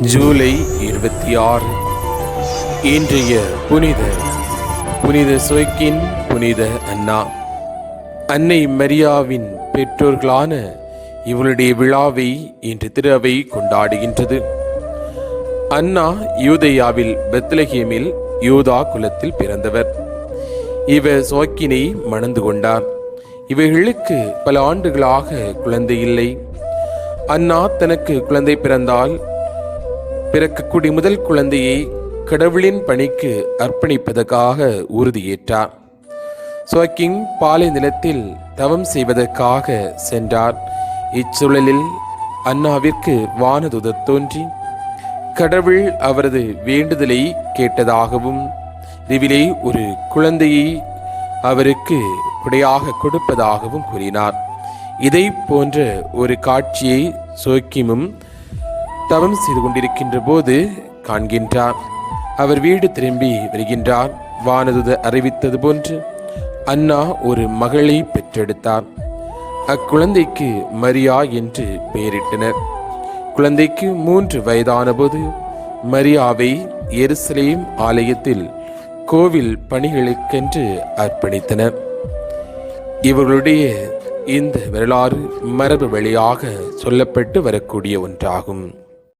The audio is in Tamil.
ஜூலை இருபத்தி ஆறு. இன்றைய புனித புனித சுவைக்கின் புனித அண்ணா. அன்னை மரியாவின் பெற்றோர்களான இவளுடைய விழாவை இன்று திருவை கொண்டாடுகின்றது. அண்ணா யூதையாவில் பெத்லஹேமில் யூதா குலத்தில் பிறந்தவர். இவர் சோக்கினை மணந்து கொண்டார். இவைகளுக்கு பல ஆண்டுகளாக குழந்தை இல்லை. அண்ணா தனக்கு குழந்தை பிறந்தால் பிறக்கக்கூடிய முதல் குழந்தையை கடவுளின் பணிக்கு அர்ப்பணிப்பதற்காக உறுதியேற்றார் சோக்கிங் பாலை நிலத்தில் தவம் செய்வதற்காக சென்றார். இச்சூழலில் அண்ணாவிற்கு வானதுதர் தோன்றி கடவுள் அவரது வேண்டுதலை கேட்டதாகவும் இதுவிலே ஒரு குழந்தையை அவருக்கு குடையாக கொடுப்பதாகவும் கூறினார். இதை போன்ற ஒரு காட்சியை சோக்கிமும் தவம் செய்து கொண்டிருக்கின்ற போது காண்கின்றார். அவர் வீடு திரும்பி வருகின்றார். வானதுத அறிவித்தது போன்று அண்ணா ஒரு மகளை பெற்றெடுத்தார். அக்குழந்தைக்கு மரியா என்று பெயரிட்டனர். குழந்தைக்கு மூன்று வயதான போது மரியாவை எருசலேம் ஆலயத்தில் கோவில் பணிகளுக்கென்று அர்ப்பணித்தனர். இவர்களுடைய இந்த வரலாறு மரபு வழியாக சொல்லப்பட்டு வரக்கூடிய ஒன்றாகும்.